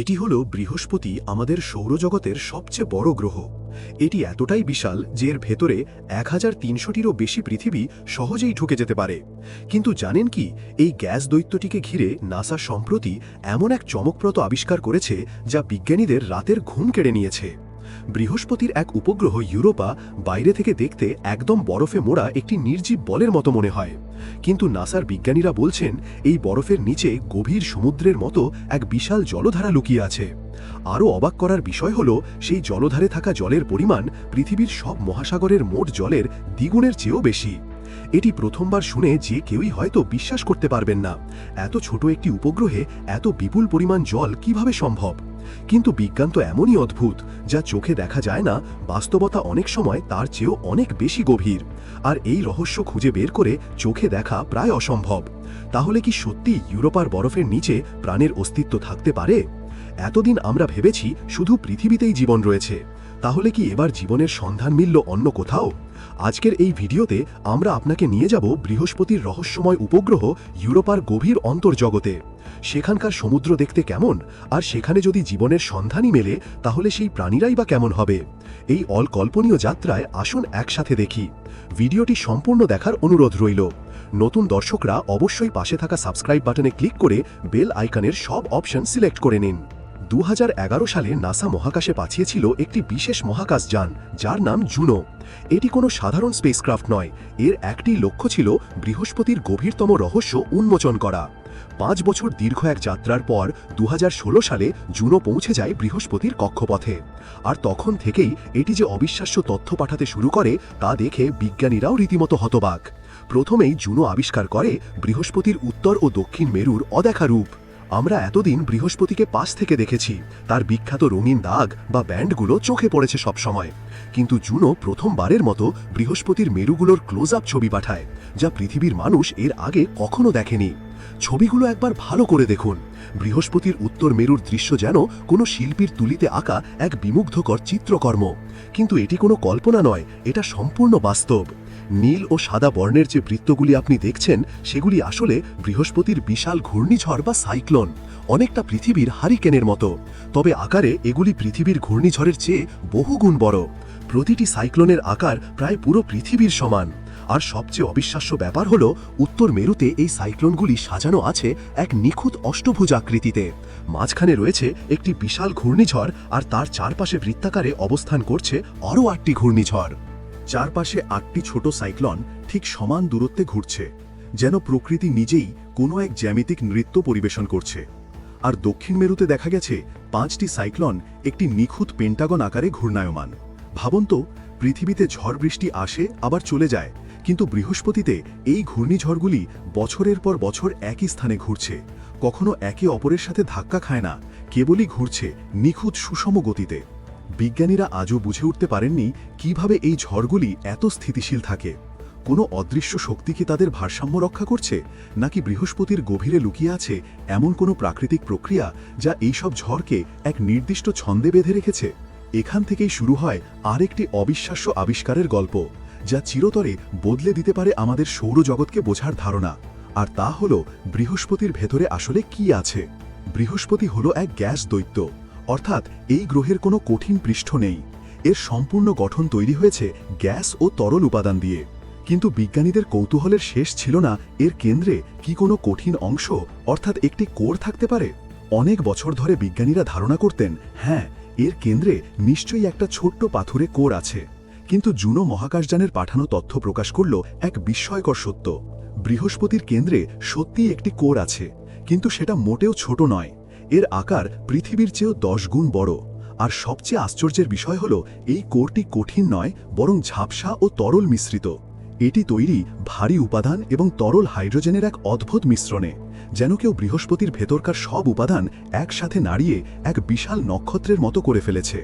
এটি হল বৃহস্পতি আমাদের সৌরজগতের সবচেয়ে বড় গ্রহ। এটি এতটাই বিশাল যে এর ভেতরে এক হাজার তিনশোটিরও বেশি পৃথিবী সহজেই ঢুকে যেতে পারে। কিন্তু জানেন কি, এই গ্যাস দৈত্যটিকে ঘিরে নাসা সম্প্রতি এমন এক চমকপ্রদ আবিষ্কার করেছে যা বিজ্ঞানীদের রাতের ঘুম কেড়ে নিয়েছে। বৃহস্পতির এক উপগ্রহ ইউরোপা বাইরে থেকে দেখতে একদম বরফে মোড়া একটি নির্জীব বলের মতো মনে হয়। কিন্তু নাসার বিজ্ঞানীরা বলছেন, এই বরফের নিচে গভীর সমুদ্রের মতো এক বিশাল জলধারা লুকিয়ে আছে। আরও অবাক করার বিষয় হল, সেই জলধারে থাকা জলের পরিমাণ পৃথিবীর সব মহাসাগরের মোট জলের দ্বিগুণের চেয়েও বেশি। এটি প্রথমবার শুনে যে কেউই হয়তো বিশ্বাস করতে পারবেন না, এত ছোট একটি উপগ্রহে এত বিপুল পরিমাণ জল কীভাবে সম্ভব? কিন্তু বিজ্ঞান তো এমনই অদ্ভুত, যা চোখে দেখা যায় না, বাস্তবতা অনেক সময় তার চেয়েও অনেক বেশি গভীর। আর এই রহস্য খুঁজে বের করে চোখে দেখা প্রায় অসম্ভব। তাহলে কি সত্যি ইউরোপার বরফের নিচে প্রাণের অস্তিত্ব থাকতে পারে? এতদিন আমরা ভেবেছি শুধু পৃথিবীতেই জীবন রয়েছে। তাহলে কি এবার জীবনের সন্ধান মিলল অন্য কোথাও? আজকের এই ভিডিওতে আমরা আপনাকে নিয়ে যাব বৃহস্পতির রহস্যময় উপগ্রহ ইউরোপার গভীর অন্তর্জগতে। সেখানকার সমুদ্র দেখতে কেমন? আর সেখানে যদি জীবনের সন্ধানই মেলে, তাহলে সেই প্রাণীরাই বা কেমন হবে? এই অলকল্পনীয় যাত্রায় আসুন একসাথে দেখি। ভিডিওটি সম্পূর্ণ দেখার অনুরোধ রইল। নতুন দর্শকরা অবশ্যই পাশে থাকা সাবস্ক্রাইব বাটনে ক্লিক করে বেল আইকনের সব অপশন সিলেক্ট করে নিন। দু হাজার এগারো সালে নাসা মহাকাশে পাঠিয়েছিল একটি বিশেষ মহাকাশ যান, যার নাম জুনো। এটি কোনো সাধারণ স্পেসক্রাফট নয়, এর একটি লক্ষ্য ছিল বৃহস্পতির গভীরতম রহস্য উন্মোচন করা। পাঁচ বছর দীর্ঘ এক যাত্রার পর দু হাজার ষোলো সালে জুনো পৌঁছে যায় বৃহস্পতির কক্ষপথে। আর তখন থেকেই এটি যে অবিশ্বাস্য তথ্য পাঠাতে শুরু করে, তা দেখে বিজ্ঞানীরাও রীতিমতো হতবাক। প্রথমেই জুনো আবিষ্কার করে বৃহস্পতির উত্তর ও দক্ষিণ মেরুর অদেখা রূপ। আমরা এতদিন বৃহস্পতিকে পাশ থেকে দেখেছি। তার বিখ্যাত রঙিন দাগ বা ব্যান্ডগুলো চোখে পড়েছে সবসময়। কিন্তু জুনো প্রথমবারের মতো বৃহস্পতির মেরুগুলোর ক্লোজ আপ ছবি পাঠায়, যা পৃথিবীর মানুষ এর আগে কখনো দেখেনি। ছবিগুলো একবার ভালো করে দেখুন। বৃহস্পতির উত্তর মেরুর দৃশ্য যেন কোনো শিল্পীর তুলিতে আঁকা এক বিমুগ্ধকর চিত্রকর্ম। কিন্তু এটি কোনো কল্পনা নয়, এটা সম্পূর্ণ বাস্তব। নীল ও সাদা বর্ণের যে বৃত্তগুলি আপনি দেখছেন, সেগুলি আসলে বৃহস্পতির বিশাল ঘূর্ণিঝড় বা সাইক্লোন, অনেকটা পৃথিবীর হারিকেনের মতো। তবে আকারে এগুলি পৃথিবীর ঘূর্ণিঝড়ের চেয়ে বহুগুণ বড়। প্রতিটি সাইক্লোনের আকার প্রায় পুরো পৃথিবীর সমান। আর সবচেয়ে অবিশ্বাস্য ব্যাপার হল, উত্তর মেরুতে এই সাইক্লোনগুলি সাজানো আছে এক নিখুঁত অষ্টভুজ আকৃতিতে। মাঝখানে রয়েছে একটি বিশাল ঘূর্ণিঝড় আর তার চারপাশে বৃত্তাকারে অবস্থান করছে আরও আটটি ঘূর্ণিঝড়। চারপাশে আটটি ছোট সাইক্লন ঠিক সমান দূরত্বে ঘুরছে, যেন প্রকৃতি নিজেই কোনো এক জ্যামিতিক নৃত্য পরিবেশন করছে। আর দক্ষিণ মেরুতে দেখা গেছে পাঁচটি সাইক্লন একটি নিখুঁত পেন্টাগন আকারে ঘূর্ণায়মান। ভাবুন তো, পৃথিবীতে ঝড় বৃষ্টি আসে, আবার চলে যায়, কিন্তু বৃহস্পতিতে এই ঘূর্ণিঝড়গুলি বছরের পর বছর একই স্থানে ঘুরছে, কখনো একে অপরের সাথে ধাক্কা খায় না, কেবলই ঘুরছে নিখুঁত সুষম গতিতে। বিজ্ঞানীরা আজও বুঝে উঠতে পারেননি কীভাবে এই ঝড়গুলি এত স্থিতিশীল থাকে। কোনো অদৃশ্য শক্তি কি তাদের ভারসাম্য রক্ষা করছে, নাকি বৃহস্পতির গভীরে লুকিয়ে আছে এমন কোনো প্রাকৃতিক প্রক্রিয়া যা এইসব ঝড়কে এক নির্দিষ্ট ছন্দে বেঁধে রেখেছে? এখান থেকেই শুরু হয় আরেকটি অবিশ্বাস্য আবিষ্কারের গল্প, যা চিরতরে বদলে দিতে পারে আমাদের সৌরজগৎকে বোঝার ধারণা। আর তা হল বৃহস্পতির ভেতরে আসলে কি আছে? বৃহস্পতি হলো এক গ্যাস দৈত্য। অর্থাৎ এই গ্রহের কোনো কঠিন পৃষ্ঠ নেই। এর সম্পূর্ণ গঠন তৈরি হয়েছে গ্যাস ও তরল উপাদান দিয়ে। কিন্তু বিজ্ঞানীদের কৌতূহলের শেষ ছিল না এর কেন্দ্রে কি কোনো কঠিন অংশ, অর্থাৎ একটি কোর থাকতে পারে? অনেক বছর ধরে বিজ্ঞানীরা ধারণা করতেন হ্যাঁ এর কেন্দ্রে নিশ্চয়ই একটা ছোট্ট পাথুরে কোর আছে। কিন্তু জুনো মহাকাশযানের পাঠানো তথ্য প্রকাশ করল এক বিস্ময়কর সত্য। বৃহস্পতির কেন্দ্রে সত্যিই একটি কোর আছে, কিন্তু সেটা মোটেও ছোট নয়। এর আকার পৃথিবীর চেয়েও দশ গুণ বড়। আর সবচেয়ে আশ্চর্যের বিষয় হল, এই কোরটি কঠিন নয়, বরং ঝাপসা ও তরল মিশ্রিত। এটি তৈরি ভারী উপাদান এবং তরল হাইড্রোজেনের এক অদ্ভুত মিশ্রণে, যেন কেউ বৃহস্পতির ভেতরকার সব উপাদান একসাথে নাড়িয়ে এক বিশাল নক্ষত্রের মতো করে ফেলেছে।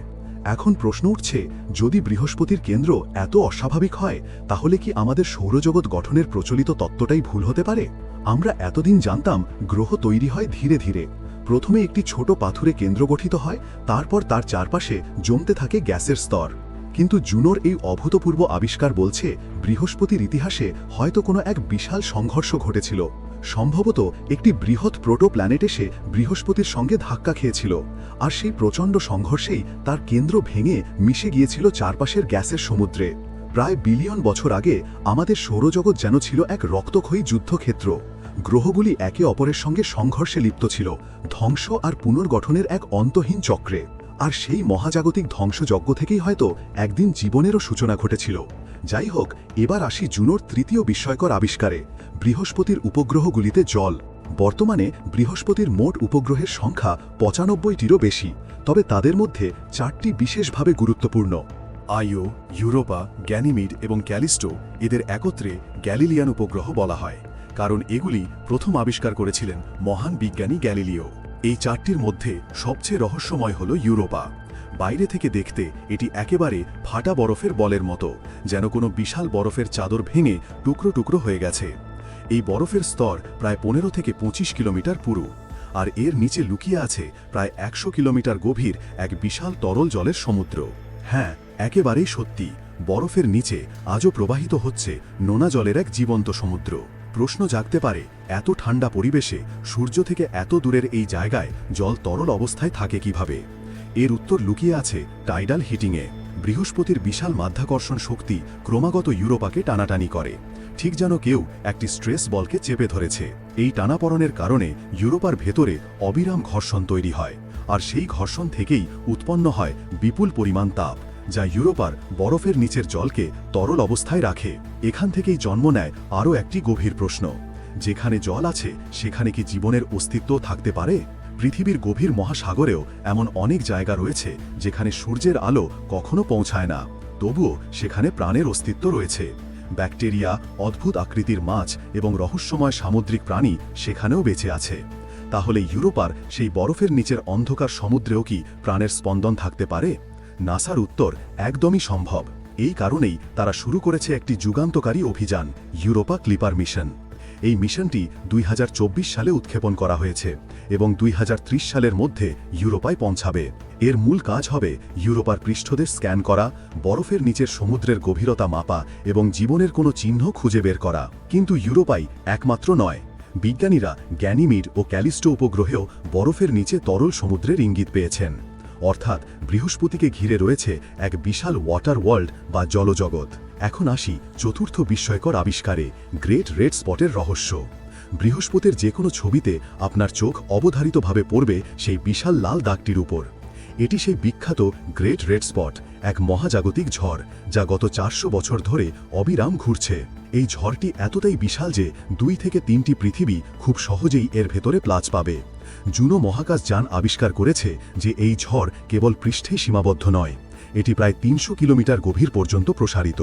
এখন প্রশ্ন উঠছে, যদি বৃহস্পতির কেন্দ্র এত অস্বাভাবিক হয়, তাহলে কি আমাদের সৌরজগৎ গঠনের প্রচলিত তত্ত্বটাই ভুল হতে পারে? আমরা এতদিন জানতাম গ্রহ তৈরি হয় ধীরে ধীরে। প্রথমে একটি ছোট পাথুরে কেন্দ্র গঠিত হয়, তারপর তার চারপাশে জমতে থাকে গ্যাসের স্তর। কিন্তু জুনোর এই অভূতপূর্ব আবিষ্কার বলছে, বৃহস্পতির ইতিহাসে হয়তো কোনো এক বিশাল সংঘর্ষ ঘটেছিল। সম্ভবত একটি বৃহৎ প্রোটো প্ল্যানেট এসে বৃহস্পতির সঙ্গে ধাক্কা খেয়েছিল, আর সেই প্রচণ্ড সংঘর্ষেই তার কেন্দ্র ভেঙে মিশে গিয়েছিল চারপাশের গ্যাসের সমুদ্রে। প্রায় বিলিয়ন বছর আগে আমাদের সৌরজগৎ যেন ছিল এক রক্তক্ষয়ী যুদ্ধক্ষেত্র। গ্রহগুলি একে অপরের সঙ্গে সংঘর্ষে লিপ্ত ছিল, ধ্বংস আর পুনর্গঠনের এক অন্তহীন চক্রে। আর সেই মহাজাগতিক ধ্বংসযজ্ঞ থেকেই হয়তো একদিন জীবনেরও সূচনা ঘটেছিল। যাই হোক এবার আসি জুনোর তৃতীয় বিস্ময়কর আবিষ্কারে, বৃহস্পতির উপগ্রহগুলিতে জল। বর্তমানে বৃহস্পতির মোট উপগ্রহের সংখ্যা পঁচানব্বইটিরও বেশি, তবে তাদের মধ্যে চারটি বিশেষভাবে গুরুত্বপূর্ণ। আইও, ইউরোপা, গ্যানিমিড এবং ক্যালিস্টো এদের একত্রে গ্যালিলিয়ান উপগ্রহ বলা হয়। কারণ এগুলি প্রথম আবিষ্কার করেছিলেন মহান বিজ্ঞানী গ্যালিলিও। এই চারটির মধ্যে সবচেয়ে রহস্যময় হল ইউরোপা। বাইরে থেকে দেখতে এটি একেবারে ফাটা বরফের বলের মতো, যেন কোনো বিশাল বরফের চাদর ভেঙে টুকরো টুকরো হয়ে গেছে। এই বরফের স্তর প্রায় পনেরো থেকে পঁচিশ কিলোমিটার পুরু, আর এর নিচে লুকিয়ে আছে প্রায় একশো কিলোমিটার গভীর এক বিশাল তরল জলের সমুদ্র। হ্যাঁ একেবারেই সত্যি, বরফের নিচে আজও প্রবাহিত হচ্ছে নোনা জলের এক জীবন্ত সমুদ্র। প্রশ্ন জাগতে পারে, এত ঠান্ডা পরিবেশে সূর্য থেকে এত দূরের এই জায়গায় জল তরল অবস্থায় থাকে কীভাবে? এর উত্তর লুকিয়ে আছে টাইডাল হিটিংয়ে। বৃহস্পতির বিশাল মাধ্যাকর্ষণ শক্তি ক্রমাগত ইউরোপাকে টানাটানি করে। ঠিক যেন কেউ একটি স্ট্রেস বলকে চেপে ধরেছে। এই টানাপড়নের কারণে ইউরোপার ভেতরে অবিরাম ঘর্ষণ তৈরি হয়, আর সেই ঘর্ষণ থেকেই উৎপন্ন হয় বিপুল পরিমাণ তাপ। যা ইউরোপার বরফের নিচের জলকে তরল অবস্থায় রাখে। এখান থেকেই জন্ম নেয় আরও একটি গভীর প্রশ্ন। যেখানে জল আছে, সেখানে কি জীবনের অস্তিত্ব থাকতে পারে? পৃথিবীর গভীর মহাসাগরেও এমন অনেক জায়গা রয়েছে, যেখানে সূর্যের আলো কখনো পৌঁছায় না। তবুও সেখানে প্রাণের অস্তিত্ব রয়েছে। ব্যাকটেরিয়া, অদ্ভুত আকৃতির মাছ এবং রহস্যময় সামুদ্রিক প্রাণী সেখানেও বেঁচে আছে। তাহলে ইউরোপার সেই বরফের নিচের অন্ধকার সমুদ্রেও কি প্রাণের স্পন্দন থাকতে পারে? নাসার উত্তর একদমই সম্ভব। এই কারণেই তারা শুরু করেছে একটি যুগান্তকারী অভিযান, ইউরোপা ক্লিপার মিশন। এই মিশনটি দুই হাজার চব্বিশ সালে উৎক্ষেপণ করা হয়েছে এবং দুই হাজার ত্রিশ সালের মধ্যে ইউরোপায় পৌঁছাবে। এর মূল কাজ হবে ইউরোপার পৃষ্ঠদের স্ক্যান করা, বরফের নিচের সমুদ্রের গভীরতা মাপা এবং জীবনের কোনো চিহ্ন খুঁজে বের করা। কিন্তু ইউরোপাই একমাত্র নয়। বিজ্ঞানীরা গ্যানিমিড ও ক্যালিস্টো উপগ্রহেও বরফের নিচে তরল সমুদ্রের ইঙ্গিত পেয়েছেন। অর্থাৎ বৃহস্পতিকে ঘিরে রয়েছে এক বিশাল ওয়াটার ওয়ার্ল্ড বা জলজগৎ। এখন আসি চতুর্থ বিস্ময়কর আবিষ্কারে গ্রেট রেড স্পটের রহস্য। বৃহস্পতির যে কোনো ছবিতে আপনার চোখ অবধারিতভাবে পড়বে সেই বিশাল লাল দাগটির উপর। এটি সেই বিখ্যাত গ্রেট রেড স্পট এক মহাজাগতিক ঝড়, যা গত চারশো বছর ধরে অবিরাম ঘুরছে। এই ঝড়টি এতটাই বিশাল যে দুই থেকে তিনটি পৃথিবী খুব সহজেই এর ভেতরে প্লাচ পাবে। জুনো মহাকাশ যান আবিষ্কার করেছে যে এই ঝড় কেবল পৃষ্ঠেই সীমাবদ্ধ নয়, এটি প্রায় তিনশো কিলোমিটার গভীর পর্যন্ত প্রসারিত।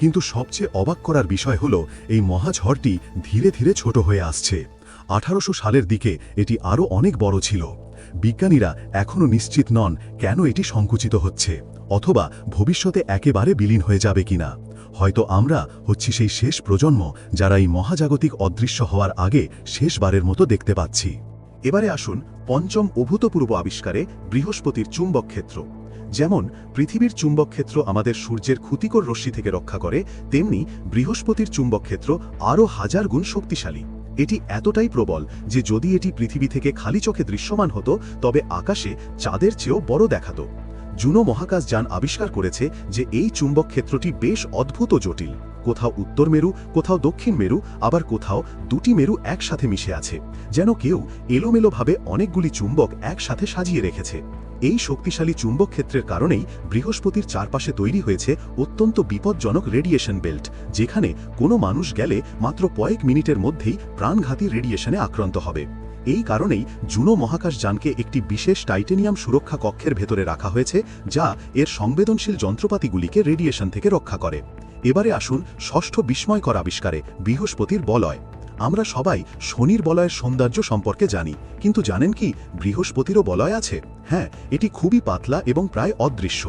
কিন্তু সবচেয়ে অবাক করার বিষয় হল, এই মহাঝড়টি ধীরে ধীরে ছোট হয়ে আসছে। আঠারোশো সালের দিকে এটি আরও অনেক বড় ছিল। বিজ্ঞানীরা এখনও নিশ্চিত নন কেন এটি সংকুচিত হচ্ছে, অথবা ভবিষ্যতে একেবারে বিলীন হয়ে যাবে কিনা। হয়তো আমরা হচ্ছি সেই শেষ প্রজন্ম যারা এই মহাজাগতিক অদৃশ্য হওয়ার আগে শেষবারের মতো দেখতে পাচ্ছি। এবারে আসুন পঞ্চম অভূতপূর্ব আবিষ্কারে বৃহস্পতির চুম্বক ক্ষেত্র। যেমন, পৃথিবীর চুম্বক ক্ষেত্র আমাদের সূর্যের ক্ষতিকর রশ্মি থেকে রক্ষা করে, তেমনি বৃহস্পতির চুম্বক ক্ষেত্র আরও হাজার গুণ শক্তিশালী। এটি এতটাই প্রবল যে যদি এটি পৃথিবী থেকে খালি চোখে দৃশ্যমান হতো, তবে আকাশে চাঁদের চেয়েও বড় দেখাত। জুনো মহাকাশ যান আবিষ্কার করেছে যে এই চুম্বক ক্ষেত্রটি বেশ অদ্ভুত জটিল। কোথাও উত্তর মেরু, কোথাও দক্ষিণ মেরু, আবার কোথাও দুটি মেরু একসাথে মিশে আছে, যেন কেউ এলোমেলোভাবে অনেকগুলি চুম্বক একসাথে সাজিয়ে রেখেছে। এই শক্তিশালী চুম্বক ক্ষেত্রের কারণেই বৃহস্পতির চারপাশে তৈরি হয়েছে অত্যন্ত বিপজ্জনক রেডিয়েশন বেল্ট, যেখানে কোনো মানুষ গেলে মাত্র কয়েক মিনিটের মধ্যেই প্রাণঘাতী রেডিয়েশনে আক্রান্ত হবে। এই কারণেই জুনো মহাকাশ যানকে একটি বিশেষ টাইটেনিয়াম সুরক্ষা কক্ষের ভেতরে রাখা হয়েছে, যা এর সংবেদনশীল যন্ত্রপাতিগুলিকে রেডিয়েশন থেকে রক্ষা করে। এবারে আসুন ষষ্ঠ বিস্ময়কর আবিষ্কারে বৃহস্পতির বলয়। আমরা সবাই শনির বলয়ের সৌন্দর্য সম্পর্কে জানি, কিন্তু জানেন কি বৃহস্পতিরও বলয় আছে? হ্যাঁ এটি খুবই পাতলা এবং প্রায় অদৃশ্য।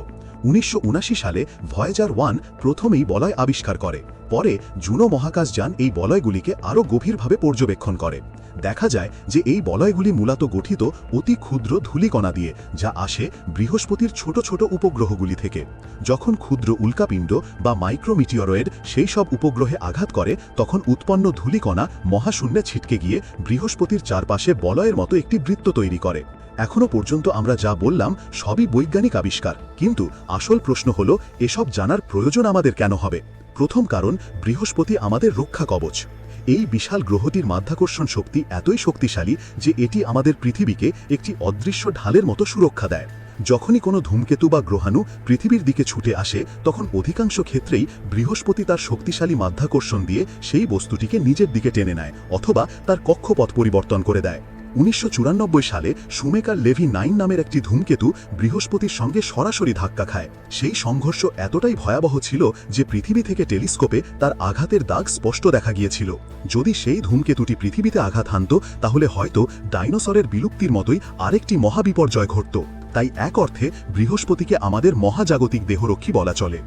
উনিশশো সালে ভয়েজার ওয়ান প্রথমেই বলয় আবিষ্কার করে। পরে জুনো মহাকাশ যান এই বলয়গুলিকে আরও গভীরভাবে পর্যবেক্ষণ করে। দেখা যায় যে এই বলয়গুলি মূলত গঠিত অতি ক্ষুদ্র ধূলিকণা দিয়ে, যা আসে বৃহস্পতির ছোট ছোট উপগ্রহগুলি থেকে। যখন ক্ষুদ্র উল্কাপিণ্ড বা মাইক্রোমিটিওরয়েড সেই সব উপগ্রহে আঘাত করে, তখন উৎপন্ন ধূলিকণা মহাশূন্যে ছিটকে গিয়ে বৃহস্পতির চারপাশে বলয়ের মতো একটি বৃত্ত তৈরি করে। এখনও পর্যন্ত আমরা যা বললাম সবই বৈজ্ঞানিক আবিষ্কার, কিন্তু আসল প্রশ্ন হল, এসব জানার প্রয়োজন আমাদের কেন হবে? প্রথম কারণ, বৃহস্পতি আমাদের রক্ষা কবচ। এই বিশাল গ্রহটির মাধ্যাকর্ষণ শক্তি এতই শক্তিশালী যে এটি আমাদের পৃথিবীকে একটি অদৃশ্য ঢালের মতো সুরক্ষা দেয়। যখনই কোনো ধূমকেতু বা গ্রহাণু পৃথিবীর দিকে ছুটে আসে, তখন অধিকাংশ ক্ষেত্রেই বৃহস্পতি তার শক্তিশালী মাধ্যাকর্ষণ দিয়ে সেই বস্তুটিকে নিজের দিকে টেনে নেয় অথবা তার কক্ষপথ পরিবর্তন করে দেয়। উনিশশো চুরানব্বই সালে সুমেকার লেভি নাইন নামের একটি ধূমকেতু বৃহস্পতির সঙ্গে সরাসরি ধাক্কা খায়। সেই সংঘর্ষ এতটাই ভয়াবহ ছিল যে পৃথিবী থেকে টেলিস্কোপে তার আঘাতের দাগ স্পষ্ট দেখা গিয়েছিল। যদি সেই ধূমকেতুটি পৃথিবীতে আঘাত হানত, তাহলে হয়তো ডাইনোসরের বিলুপ্তির মতোই আরেকটি মহাবিপর্যয় ঘটত। তাই এক অর্থে বৃহস্পতিকে আমাদের মহাজাগতিক দেহরক্ষী বলা চলে।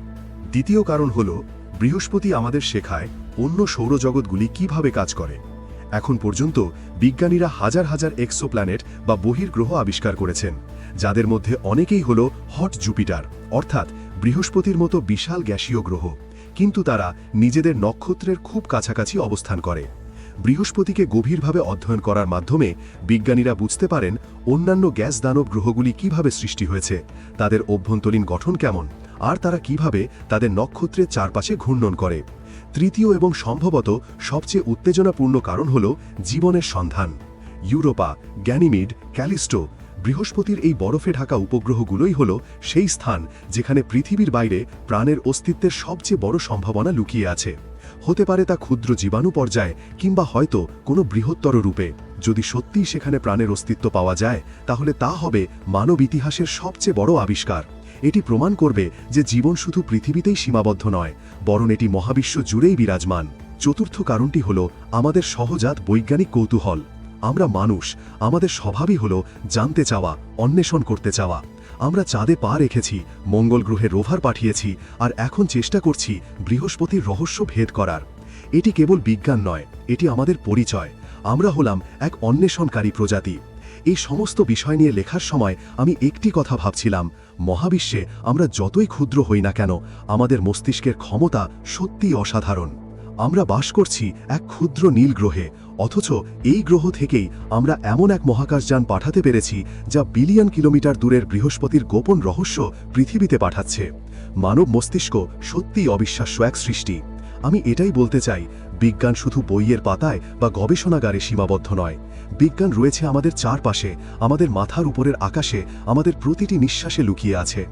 দ্বিতীয় কারণ হল, বৃহস্পতি আমাদের শেখায় অন্য সৌরজগৎগুলি কীভাবে কাজ করে। এখন পর্যন্ত বিজ্ঞানীরা হাজার হাজার এক্সোপ্ল্যানেট বা বহির্গ্রহ আবিষ্কার করেছেন, যাদের মধ্যে অনেকেই হল হট জুপিটার, অর্থাৎ বৃহস্পতির মতো বিশাল গ্যাসীয় গ্রহ, কিন্তু তারা নিজেদের নক্ষত্রের খুব কাছাকাছি অবস্থান করে। বৃহস্পতিকে গভীরভাবে অধ্যয়ন করার মাধ্যমে বিজ্ঞানীরা বুঝতে পারেন অন্যান্য গ্যাস দানব গ্রহগুলি কীভাবে সৃষ্টি হয়েছে, তাদের অভ্যন্তরীণ গঠন কেমন, আর তারা কীভাবে তাদের নক্ষত্রের চারপাশে ঘূর্ণন করে। তৃতীয় এবং সম্ভবত সবচেয়ে উত্তেজনাপূর্ণ কারণ হল জীবনের সন্ধান। ইউরোপা, গ্যানিমিড, ক্যালিস্টো, বৃহস্পতির এই বরফে ঢাকা উপগ্রহগুলোই হল সেই স্থান যেখানে পৃথিবীর বাইরে প্রাণের অস্তিত্বের সবচেয়ে বড় সম্ভাবনা লুকিয়ে আছে। হতে পারে তা ক্ষুদ্র জীবাণু পর্যায়ে কিংবা হয়তো কোনো বৃহত্তর রূপে। যদি সত্যিই সেখানে প্রাণের অস্তিত্ব পাওয়া যায়, তাহলে তা হবে মানব ইতিহাসের সবচেয়ে বড় আবিষ্কার। এটি প্রমাণ করবে যে জীবন শুধু পৃথিবীতেই সীমাবদ্ধ নয়, বরং এটি মহাবিশ্ব জুড়েই বিরাজমান। চতুর্থ কারণটি হল আমাদের সহজাত বৈজ্ঞানিক কৌতূহল। আমরা মানুষ, আমাদের স্বভাবই হল জানতে চাওয়া, অন্বেষণ করতে চাওয়া। আমরা চাঁদে পা রেখেছি, মঙ্গল গ্রহে রোভার পাঠিয়েছি, আর এখন চেষ্টা করছি বৃহস্পতির রহস্য ভেদ করার। এটি কেবল বিজ্ঞান নয়, এটি আমাদের পরিচয়। আমরা হলাম এক অন্বেষণকারী প্রজাতি। এই সমস্ত বিষয় নিয়ে লেখার সময় আমি একটি কথা ভাবছিলাম মহাবিশ্বে আমরা যতই ক্ষুদ্র হই না কেন, আমাদের মস্তিষ্কের ক্ষমতা সত্যিই অসাধারণ। আমরা বাস করছি এক ক্ষুদ্র নীল গ্রহে, অথচ এই গ্রহ থেকেই আমরা এমন এক মহাকাশযান পাঠাতে পেরেছি যা বিলিয়ন কিলোমিটার দূরের বৃহস্পতির গোপন রহস্য পৃথিবীতে পাঠাচ্ছে। মানব মস্তিষ্ক সত্যিই অবিশ্বাস্য এক সৃষ্টি। আমি এটাই বলতে চাই, বিজ্ঞান শুধু বইয়ের পাতায় বা গবেষণাগারে সীমাবদ্ধ নয় বিজ্ঞান রয়েছে আমাদের চারপাশে, আমাদের মাথার উপরের আকাশে, আমাদের প্রতিটি নিঃশ্বাসে লুকিয়ে আছে।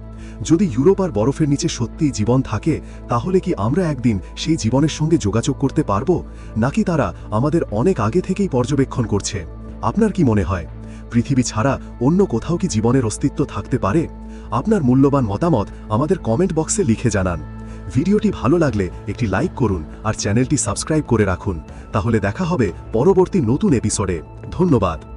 যদি ইউরোপ আর বরফের নিচে সত্যিই জীবন থাকে, তাহলে কি আমরা একদিন সেই জীবনের সঙ্গে যোগাযোগ করতে পারব? নাকি তারা আমাদের অনেক আগে থেকেই পর্যবেক্ষণ করছে? আপনার কি মনে হয়? পৃথিবী ছাড়া অন্য কোথাও কি জীবনের অস্তিত্ব থাকতে পারে? আপনার মূল্যবান মতামত আমাদের কমেন্ট বক্সে লিখে জানান। ভিডিওটি ভালো লাগলে একটি লাইক করুন আর চ্যানেলটি সাবস্ক্রাইব করে রাখুন। তাহলে দেখা হবে পরবর্তী নতুন এপিসোডে। ধন্যবাদ।